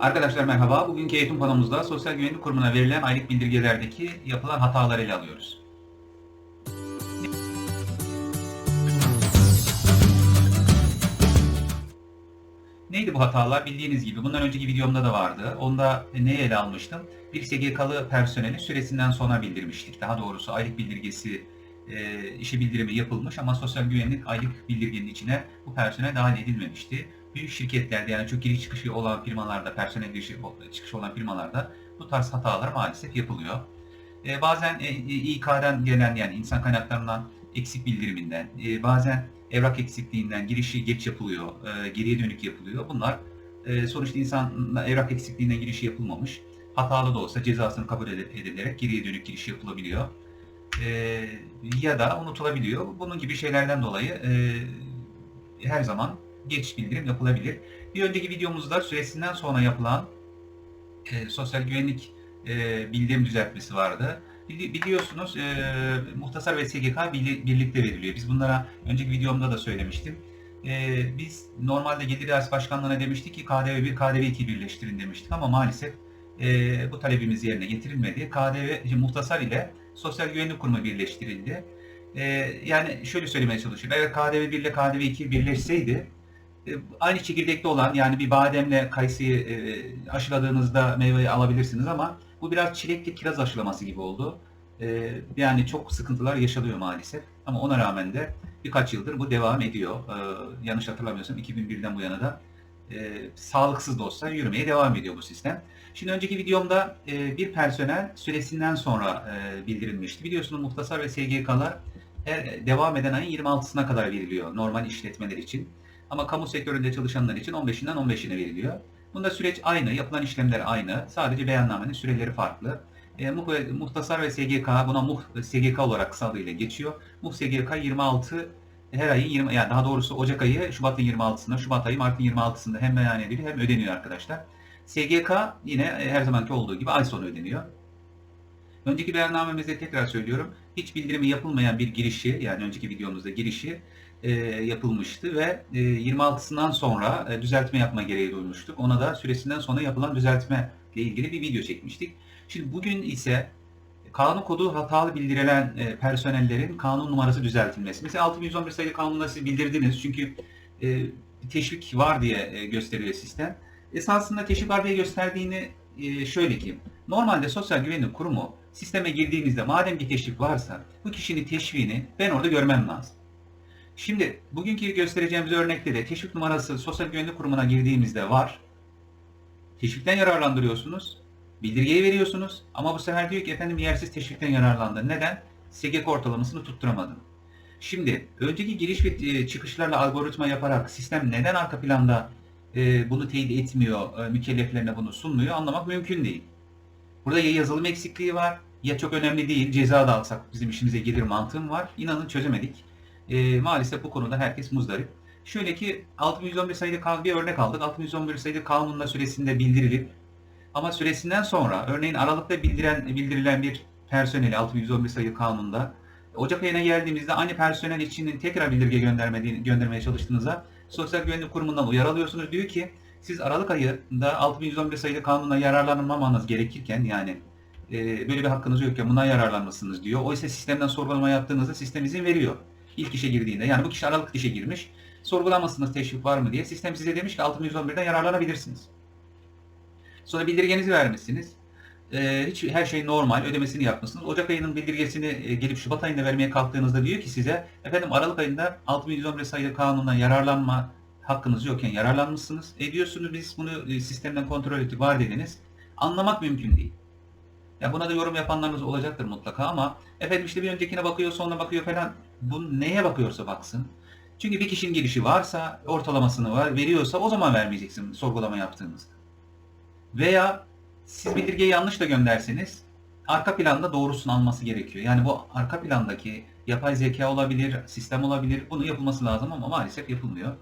Arkadaşlar merhaba. Bugünkü eğitim panomuzda Sosyal Güvenlik Kurumu'na verilen aylık bildirgelerdeki yapılan hataları ele alıyoruz. Neydi bu hatalar? Bildiğiniz gibi bundan önceki videomda da vardı. Onda neyi ele almıştım? Bir SGK'lı personeli süresinden sonra bildirmiştik. Daha doğrusu aylık bildirgesi e, işe bildirimi yapılmış ama sosyal güvenlik aylık bildirgenin içine bu personel dahil edilmemişti. Büyük şirketlerde yani çok giriş çıkışı olan firmalarda, personel girişi çıkışı olan firmalarda bu tarz hatalar maalesef yapılıyor. E, bazen e, İK'dan gelen yani insan kaynaklarından eksik bildiriminden, e, bazen evrak eksikliğinden girişi geç yapılıyor, e, geriye dönük yapılıyor. Bunlar e, sonuçta insan evrak eksikliğinden girişi yapılmamış. Hatalı da olsa cezasını kabul edilerek geriye dönük giriş yapılabiliyor. E, ya da unutulabiliyor. Bunun gibi şeylerden dolayı e, her zaman geç bildirim yapılabilir. Bir önceki videomuzda süresinden sonra yapılan e, sosyal güvenlik e, bildirim düzeltmesi vardı. Bili- Biliyorsunuz e, muhtasar ve SGK birli- birlikte veriliyor. Biz bunlara önceki videomda da söylemiştim. E, biz normalde Gelir İdaresi Başkanlığı'na demiştik ki KDV 1, KDV 2 birleştirin demiştik ama maalesef e, bu talebimiz yerine getirilmedi. KDV muhtasar ile Sosyal Güvenlik Kurumu birleştirildi. E, yani şöyle söylemeye çalışıyorum. Eğer KDV 1 ile KDV 2 birleşseydi aynı çekirdekte olan yani bir bademle kayısıyı e, aşıladığınızda meyveyi alabilirsiniz ama bu biraz çilekli kiraz aşılaması gibi oldu. E, yani çok sıkıntılar yaşanıyor maalesef. Ama ona rağmen de birkaç yıldır bu devam ediyor. E, yanlış hatırlamıyorsam 2001'den bu yana da e, sağlıksız da olsa yürümeye devam ediyor bu sistem. Şimdi önceki videomda e, bir personel süresinden sonra e, bildirilmişti. Biliyorsunuz muhtasar ve SGK'lar devam eden ayın 26'sına kadar veriliyor normal işletmeler için. Ama kamu sektöründe çalışanlar için 15'inden 15'ine veriliyor. Bunda süreç aynı, yapılan işlemler aynı. Sadece beyannamenin süreleri farklı. E, muh- muhtasar ve SGK buna muh SGK olarak kısa adıyla geçiyor. Muh SGK 26 her ayın 20 yani daha doğrusu Ocak ayı Şubat'ın 26'sında, Şubat ayı Mart'ın 26'sında hem beyan ediliyor hem ödeniyor arkadaşlar. SGK yine e, her zamanki olduğu gibi ay sonu ödeniyor. Önceki beyannamemizde tekrar söylüyorum. Hiç bildirimi yapılmayan bir girişi yani önceki videomuzda girişi e, yapılmıştı ve e, 26'sından sonra e, düzeltme yapma gereği duymuştuk. Ona da süresinden sonra yapılan düzeltme ile ilgili bir video çekmiştik. Şimdi bugün ise kanun kodu hatalı bildirilen e, personellerin kanun numarası düzeltilmesi. Mesela 6111 sayılı kanunla siz bildirdiniz çünkü e, teşvik var diye e, gösteriyor sistem. Esasında teşvik var diye gösterdiğini e, şöyle ki normalde Sosyal Güvenlik Kurumu sisteme girdiğinizde madem ki teşvik varsa bu kişinin teşviğini ben orada görmem lazım. Şimdi bugünkü göstereceğimiz örnekte de teşvik numarası Sosyal Güvenlik Kurumu'na girdiğimizde var. Teşvikten yararlandırıyorsunuz. Bildirgeyi veriyorsunuz. Ama bu sefer diyor ki efendim yersiz teşvikten yararlandı. Neden? SGK ortalamasını tutturamadım. Şimdi önceki giriş ve e, çıkışlarla algoritma yaparak sistem neden arka planda e, bunu teyit etmiyor, e, mükelleflerine bunu sunmuyor anlamak mümkün değil. Burada ya yazılım eksikliği var ya çok önemli değil ceza da alsak bizim işimize gelir mantığım var. İnanın çözemedik. E, maalesef bu konuda herkes muzdarip. Şöyle ki 6111 sayılı kanun bir örnek aldık. 6111 sayılı kanunla süresinde bildirilip ama süresinden sonra örneğin Aralık'ta bildiren, bildirilen bir personeli 6111 sayılı kanunda Ocak ayına geldiğimizde aynı personel için tekrar bildirge göndermeye çalıştığınızda Sosyal Güvenlik Kurumu'ndan uyarı alıyorsunuz. Diyor ki siz Aralık ayında 6111 sayılı kanunla yararlanmamanız gerekirken yani e, böyle bir hakkınız yokken bundan yararlanmasınız diyor. Oysa sistemden sorgulama yaptığınızda sistem izin veriyor. İlk işe girdiğinde. Yani bu kişi Aralık işe girmiş. Sorgulamasınız teşvik var mı diye. Sistem size demiş ki 6111'den yararlanabilirsiniz. Sonra bildirgenizi vermişsiniz. Ee, hiç her şey normal, ödemesini yapmışsınız. Ocak ayının bildirgesini e, gelip Şubat ayında vermeye kalktığınızda diyor ki size efendim Aralık ayında 6111 sayılı kanundan yararlanma hakkınız yokken yararlanmışsınız. E diyorsunuz biz bunu e, sistemden kontrol ettik var dediniz. Anlamak mümkün değil. Ya buna da yorum yapanlarınız olacaktır mutlaka ama efendim işte bir öncekine bakıyor sonra bakıyor falan. Bu neye bakıyorsa baksın. Çünkü bir kişinin girişi varsa, ortalamasını var, veriyorsa o zaman vermeyeceksin sorgulama yaptığınızda. Veya siz bildirgeyi yanlış da gönderseniz arka planda doğrusunu alması gerekiyor. Yani bu arka plandaki yapay zeka olabilir, sistem olabilir. Bunu yapılması lazım ama maalesef yapılmıyor.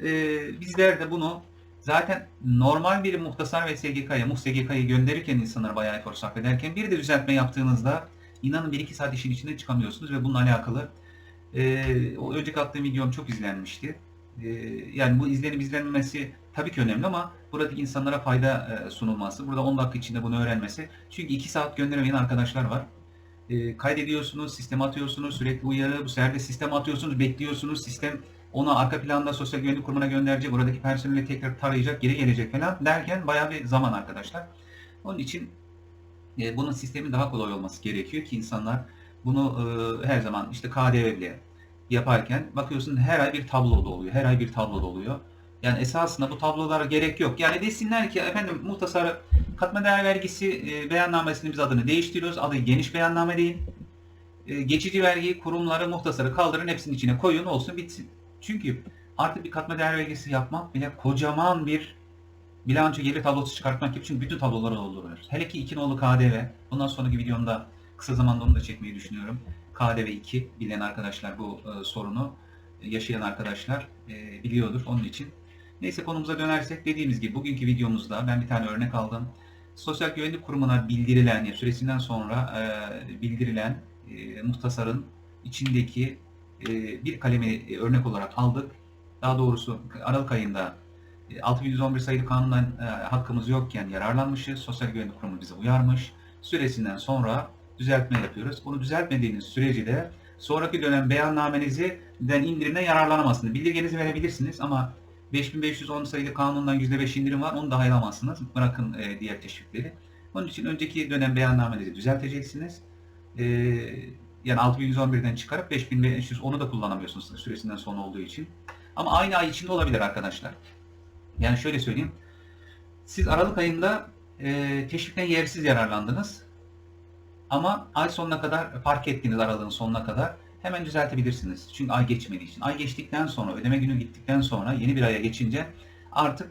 Ee, bizler de bunu zaten normal bir muhtasar ve SGK'ya, muh SGK'yı gönderirken insanlara bayağı efor sarf ederken bir de düzeltme yaptığınızda inanın 1-2 saat işin içinde çıkamıyorsunuz ve bununla alakalı e, o önceki attığım videom çok izlenmişti. E, yani bu izlenip izlenmemesi tabii ki önemli ama buradaki insanlara fayda e, sunulması, burada 10 dakika içinde bunu öğrenmesi. Çünkü 2 saat gönderemeyen arkadaşlar var. E, kaydediyorsunuz, sisteme atıyorsunuz, sürekli uyarı, bu sefer de sisteme atıyorsunuz, bekliyorsunuz, sistem onu arka planda sosyal güvenlik kurumuna gönderecek, oradaki personeli tekrar tarayacak, geri gelecek falan derken bayağı bir zaman arkadaşlar. Onun için e, bunun sistemin daha kolay olması gerekiyor ki insanlar bunu e, her zaman işte KDV bile yaparken bakıyorsun her ay bir tablo da oluyor. Her ay bir tablo da oluyor. Yani esasında bu tablolara gerek yok. Yani desinler ki efendim muhtasar katma değer vergisi e, beyannamesinin biz adını değiştiriyoruz. Adı geniş beyanname değil. E, geçici vergi kurumları muhtasarı kaldırın hepsinin içine koyun olsun bitsin. Çünkü artık bir katma değer vergisi yapmak bile kocaman bir bilanço gelir tablosu çıkartmak gibi çünkü bütün tabloları dolduruyoruz. Hele ki 2 nolu KDV. Bundan sonraki videomda kısa zamanda onu da çekmeyi düşünüyorum. KDV 2 bilen arkadaşlar bu e, sorunu e, yaşayan arkadaşlar e, biliyordur onun için. Neyse konumuza dönersek dediğimiz gibi bugünkü videomuzda ben bir tane örnek aldım. Sosyal Güvenlik Kurumu'na bildirilen yani süresinden sonra e, bildirilen e, muhtasarın içindeki bir kalemi e, örnek olarak aldık. Daha doğrusu Aralık ayında e, 6111 sayılı kanundan e, hakkımız yokken yararlanmışız. Sosyal Güvenlik Kurumu bizi uyarmış. Süresinden sonra düzeltme yapıyoruz. Bunu düzeltmediğiniz sürece de sonraki dönem beyannamenizden indirimden yararlanamazsınız. Bildirgenizi verebilirsiniz ama 5510 sayılı kanundan %5 indirim var. Onu da ayıramazsınız. Bırakın e, diğer teşvikleri. Onun için önceki dönem beyannamenizi düzelteceksiniz. E, yani 6111'den çıkarıp 5500 onu da kullanamıyorsunuz süresinden sonra olduğu için. Ama aynı ay içinde olabilir arkadaşlar. Yani şöyle söyleyeyim. Siz Aralık ayında e, teşvikten yersiz yararlandınız. Ama ay sonuna kadar fark ettiğiniz aralığın sonuna kadar hemen düzeltebilirsiniz. Çünkü ay geçmediği için. Ay geçtikten sonra, ödeme günü gittikten sonra yeni bir aya geçince artık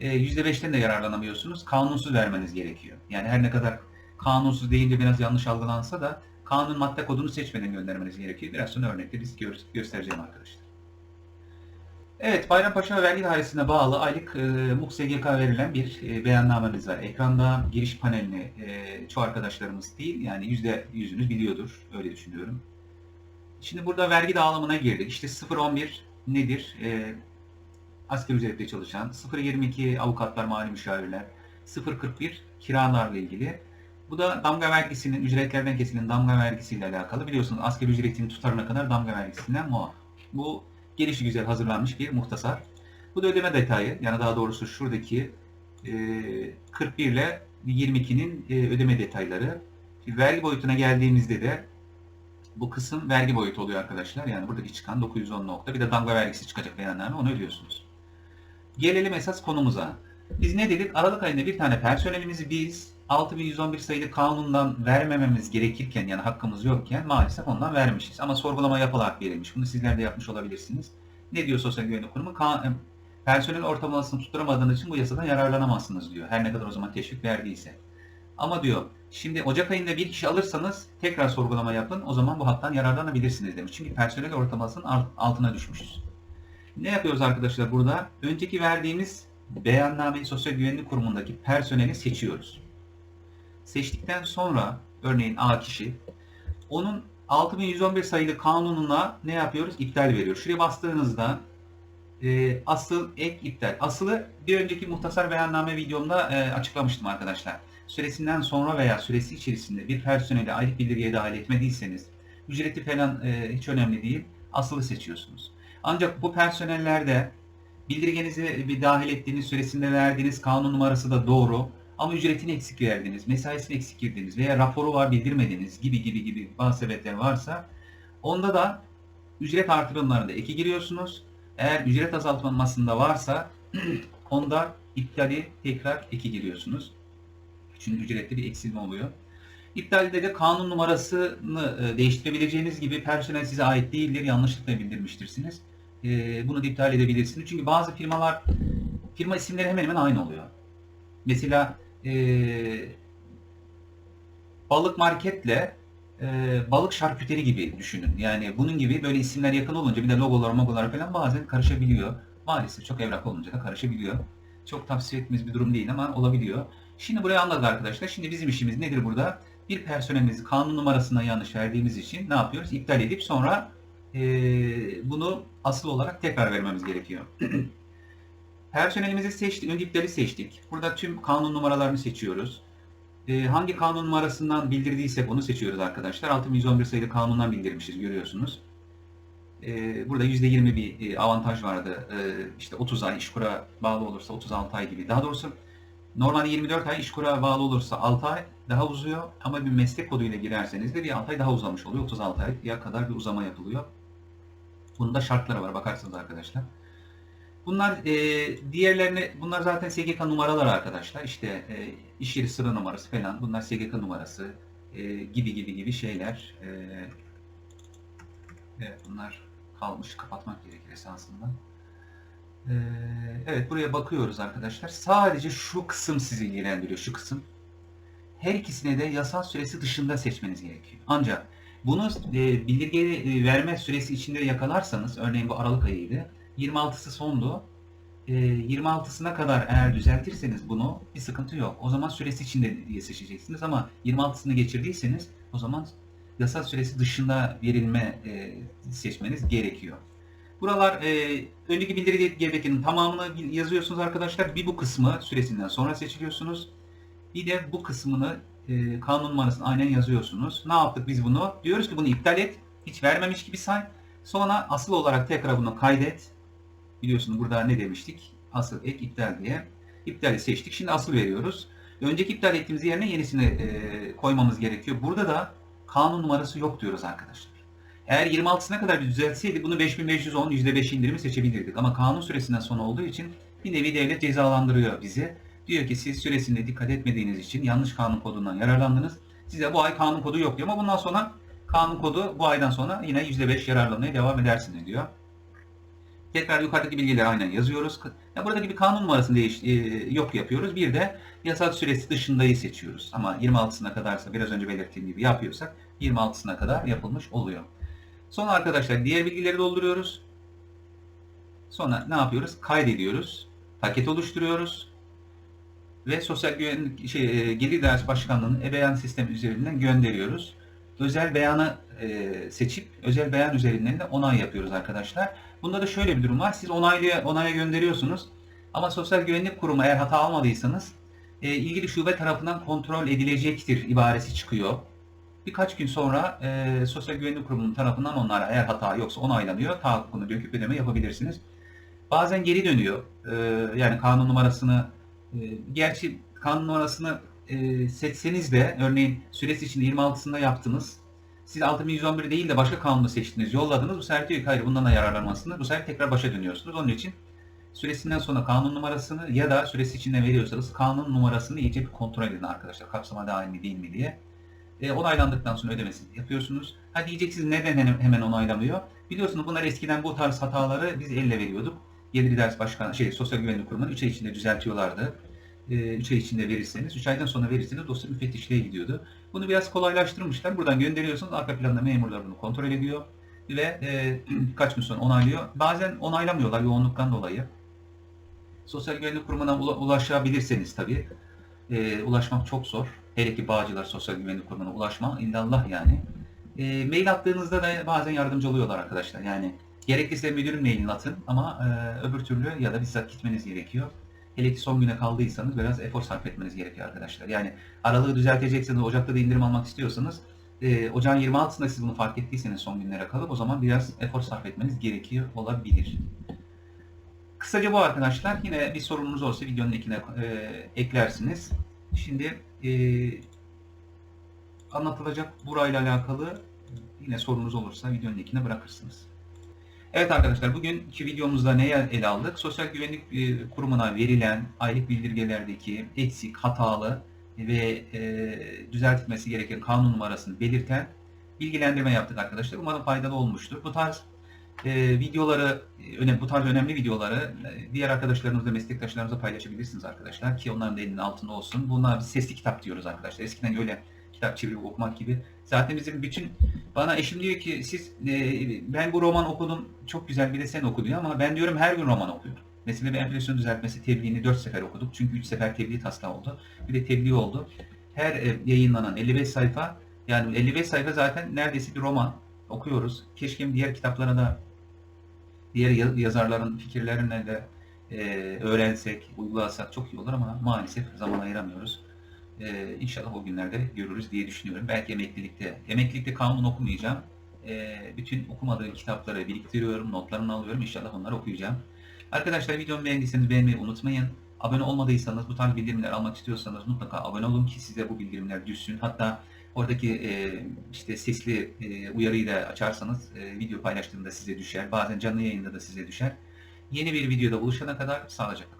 e, %5'ten de yararlanamıyorsunuz. Kanunsuz vermeniz gerekiyor. Yani her ne kadar kanunsuz deyince biraz yanlış algılansa da kanun madde kodunu seçmeden göndermeniz gerekiyor. Biraz sonra örnekleri gö göstereceğim arkadaşlar. Evet, Bayrampaşa Vergi Dairesi'ne bağlı aylık e, MUK verilen bir e, beyannamemiz var. Ekranda giriş panelini e, çoğu arkadaşlarımız değil, yani yüzde yüzünüz biliyordur, öyle düşünüyorum. Şimdi burada vergi dağılımına girdik. İşte 0.11 nedir? E, asgari ücretle çalışan, 0.22 avukatlar, mali müşavirler, 0.41 kiralarla ilgili. Bu da damga vergisinin, ücretlerden kesilen damga vergisiyle alakalı. Biliyorsunuz asgari ücretin tutarına kadar damga vergisinden muaf. Bu gelişi güzel hazırlanmış bir muhtasar. Bu da ödeme detayı. Yani daha doğrusu şuradaki e, 41 ile 22'nin e, ödeme detayları. Şimdi vergi boyutuna geldiğimizde de bu kısım vergi boyutu oluyor arkadaşlar. Yani buradaki çıkan 910 nokta. Bir de damga vergisi çıkacak beyanname onu ödüyorsunuz. Gelelim esas konumuza. Biz ne dedik? Aralık ayında bir tane personelimizi biz 6111 sayılı kanundan vermememiz gerekirken yani hakkımız yokken maalesef ondan vermişiz. Ama sorgulama yapılarak verilmiş. Bunu sizler de yapmış olabilirsiniz. Ne diyor Sosyal Güvenlik Kurumu? Ka personel ortalamasını tutturamadığınız için bu yasadan yararlanamazsınız diyor. Her ne kadar o zaman teşvik verdiyse. Ama diyor şimdi Ocak ayında bir kişi alırsanız tekrar sorgulama yapın. O zaman bu haktan yararlanabilirsiniz demiş. Çünkü personel ortalamasının altına düşmüşüz. Ne yapıyoruz arkadaşlar burada? Önceki verdiğimiz beyannameyi Sosyal Güvenlik Kurumu'ndaki personeli seçiyoruz seçtikten sonra örneğin A kişi onun 6111 sayılı kanununa ne yapıyoruz? İptal veriyor. Şuraya bastığınızda e, asıl ek iptal. Asılı bir önceki muhtasar beyanname videomda e, açıklamıştım arkadaşlar. Süresinden sonra veya süresi içerisinde bir personeli aylık bildirgeye dahil etmediyseniz ücreti falan e, hiç önemli değil. Asılı seçiyorsunuz. Ancak bu personellerde bildirgenizi bir dahil ettiğiniz süresinde verdiğiniz kanun numarası da doğru. Ama ücretini eksik verdiniz, mesaisini eksik girdiniz veya raporu var bildirmediniz gibi gibi gibi bazı sebepler varsa onda da ücret artırımlarında eki giriyorsunuz. Eğer ücret azaltılmasında varsa onda iptali tekrar eki giriyorsunuz. Çünkü ücrette bir eksilme oluyor. İptalde de kanun numarasını e, değiştirebileceğiniz gibi personel size ait değildir, yanlışlıkla bildirmiştirsiniz. E, bunu da iptal edebilirsiniz. Çünkü bazı firmalar, firma isimleri hemen hemen aynı oluyor. Mesela e, balık marketle e, balık şarküteri gibi düşünün. Yani bunun gibi böyle isimler yakın olunca bir de logolar, mogolar falan bazen karışabiliyor. Maalesef çok evrak olunca da karışabiliyor. Çok tavsiye ettiğimiz bir durum değil ama olabiliyor. Şimdi buraya anladık arkadaşlar. Şimdi bizim işimiz nedir burada? Bir personelimizi kanun numarasına yanlış verdiğimiz için ne yapıyoruz? İptal edip sonra e, bunu asıl olarak tekrar vermemiz gerekiyor. Personelimizi seçtik, önce iptali seçtik. Burada tüm kanun numaralarını seçiyoruz. Ee, hangi kanun numarasından bildirdiysek onu seçiyoruz arkadaşlar. 6111 sayılı kanundan bildirmişiz görüyorsunuz. Ee, burada %20 bir e, avantaj vardı. Ee, işte 30 ay işkura bağlı olursa 36 ay gibi. Daha doğrusu normalde 24 ay işkura bağlı olursa 6 ay daha uzuyor. Ama bir meslek koduyla girerseniz de bir 6 ay daha uzamış oluyor. 36 aya kadar bir uzama yapılıyor. Bunun da şartları var bakarsınız arkadaşlar. Bunlar e, diğerlerine, bunlar zaten SGK numaraları arkadaşlar. İşte e, iş yeri sıra numarası falan. Bunlar SGK numarası e, gibi gibi gibi şeyler. E, evet bunlar kalmış. Kapatmak gerekir esasında. E, evet buraya bakıyoruz arkadaşlar. Sadece şu kısım sizi ilgilendiriyor. Şu kısım. Her ikisine de yasal süresi dışında seçmeniz gerekiyor. Ancak bunu e, bildirge e, verme süresi içinde yakalarsanız, örneğin bu Aralık ayıydı. 26'sı sondu. E, 26'sına kadar eğer düzeltirseniz bunu bir sıkıntı yok. O zaman süresi içinde diye seçeceksiniz ama 26'sını geçirdiyseniz o zaman yasal süresi dışında verilme e, seçmeniz gerekiyor. Buralar e, önceki bildiri gerekinin tamamını yazıyorsunuz arkadaşlar. Bir bu kısmı süresinden sonra seçiliyorsunuz. Bir de bu kısmını e, kanun numarasını aynen yazıyorsunuz. Ne yaptık biz bunu? Diyoruz ki bunu iptal et. Hiç vermemiş gibi say. Sonra asıl olarak tekrar bunu kaydet. Biliyorsunuz burada ne demiştik? Asıl ek iptal diye. İptali seçtik. Şimdi asıl veriyoruz. Önceki iptal ettiğimiz yerine yenisini e, koymamız gerekiyor. Burada da kanun numarası yok diyoruz arkadaşlar. Eğer 26'sına kadar bir düzeltseydi bunu 5510 %5 indirimi seçebilirdik. Ama kanun süresinden sonra olduğu için bir nevi devlet cezalandırıyor bizi. Diyor ki siz süresinde dikkat etmediğiniz için yanlış kanun kodundan yararlandınız. Size bu ay kanun kodu yok diyor ama bundan sonra kanun kodu bu aydan sonra yine %5 yararlanmaya devam edersiniz diyor. Tekrar yukarıdaki bilgileri aynen yazıyoruz. Ya buradaki bir kanun numarasını değiş, e, yok yapıyoruz. Bir de yasal süresi dışındayı seçiyoruz. Ama 26'sına kadarsa biraz önce belirttiğim gibi yapıyorsak 26'sına kadar yapılmış oluyor. Sonra arkadaşlar diğer bilgileri dolduruyoruz. Sonra ne yapıyoruz? Kaydediyoruz. Paket oluşturuyoruz. Ve Sosyal Güvenlik şey, e, Gelir Dairesi Başkanlığı'nın e-beyan sistemi üzerinden gönderiyoruz. Özel beyanı e, seçip özel beyan üzerinden de onay yapıyoruz arkadaşlar. Bunda da şöyle bir durum var. Siz onaylı, onaya gönderiyorsunuz. Ama Sosyal Güvenlik Kurumu eğer hata almadıysanız e, ilgili şube tarafından kontrol edilecektir ibaresi çıkıyor. Birkaç gün sonra e, Sosyal Güvenlik Kurumu'nun tarafından onlara eğer hata yoksa onaylanıyor. Tahakkukunu döküp ödeme yapabilirsiniz. Bazen geri dönüyor. E, yani kanun numarasını e, gerçi kanun numarasını e, seçseniz de örneğin süresi içinde 26'sında yaptınız. Siz 6111 değil de başka kanunu seçtiniz, yolladınız. Bu sefer diyor ki hayır bundan da yararlanmasını. Bu sefer tekrar başa dönüyorsunuz. Onun için süresinden sonra kanun numarasını ya da süresi içinde veriyorsanız kanun numarasını iyice bir kontrol edin arkadaşlar. Kapsama dahil mi değil mi diye. E, onaylandıktan sonra ödemesini yapıyorsunuz. Ha diyeceksiniz neden hemen onaylamıyor? Biliyorsunuz bunlar eskiden bu tarz hataları biz elle veriyorduk. Gelir Ders Başkanı, şey, Sosyal Güvenlik Kurumu'nun 3 ay içinde düzeltiyorlardı. 3 ay içinde verirseniz, 3 aydan sonra verirseniz dosya müfettişliğe gidiyordu. Bunu biraz kolaylaştırmışlar. Buradan gönderiyorsunuz. Arka planda memurlar bunu kontrol ediyor. Ve e, kaç gün sonra onaylıyor. Bazen onaylamıyorlar yoğunluktan dolayı. Sosyal Güvenlik Kurumu'na ulaşabilirseniz tabii. E, ulaşmak çok zor. Hele ki Bağcılar Sosyal Güvenlik Kurumu'na ulaşma illallah yani. E, mail attığınızda da bazen yardımcı oluyorlar arkadaşlar. Yani gerekirse müdürün mailini atın ama e, öbür türlü ya da bizzat gitmeniz gerekiyor. Hele ki son güne kaldıysanız biraz efor sarf etmeniz gerekiyor arkadaşlar. Yani aralığı düzeltecekseniz, Ocak'ta da indirim almak istiyorsanız e, Ocağın 26'sında siz bunu fark ettiyseniz son günlere kalıp o zaman biraz efor sarf etmeniz gerekiyor olabilir. Kısaca bu arkadaşlar. Yine bir sorununuz olsa videonun ekine e, eklersiniz. Şimdi e, anlatılacak burayla alakalı yine sorunuz olursa videonun ekine bırakırsınız. Evet arkadaşlar bugünkü videomuzda neye ele aldık? Sosyal Güvenlik e, Kurumu'na verilen aylık bildirgelerdeki eksik, hatalı ve e, düzeltilmesi gereken kanun numarasını belirten bilgilendirme yaptık arkadaşlar. Umarım faydalı olmuştur. Bu tarz e, videoları, önemli, bu tarz önemli videoları e, diğer arkadaşlarınızla, meslektaşlarınızla paylaşabilirsiniz arkadaşlar ki onların da elinin altında olsun. Bunlar bir sesli kitap diyoruz arkadaşlar. Eskiden öyle kitap çevirip okumak gibi. Zaten bizim bütün bana eşim diyor ki siz e, ben bu roman okudum çok güzel bir de sen oku diyor ama ben diyorum her gün roman okuyorum. Mesela bir enflasyon düzeltmesi tebliğini 4 sefer okuduk. Çünkü 3 sefer tebliğ taslağı oldu. Bir de tebliğ oldu. Her e, yayınlanan 55 sayfa yani 55 sayfa zaten neredeyse bir roman okuyoruz. Keşke diğer kitaplara da diğer yazarların fikirlerine de e, öğrensek, uygulasak çok iyi olur ama maalesef zaman ayıramıyoruz. E, inşallah o günlerde görürüz diye düşünüyorum. Belki emeklilikte. Emeklilikte kanun okumayacağım. E, bütün okumadığım kitapları biriktiriyorum, notlarını alıyorum. İnşallah onları okuyacağım. Arkadaşlar videomu beğendiyseniz beğenmeyi unutmayın. Abone olmadıysanız, bu tarz bildirimler almak istiyorsanız mutlaka abone olun ki size bu bildirimler düşsün. Hatta oradaki e, işte sesli e, uyarıyı da açarsanız e, video paylaştığımda size düşer. Bazen canlı yayında da size düşer. Yeni bir videoda buluşana kadar sağlıcakla.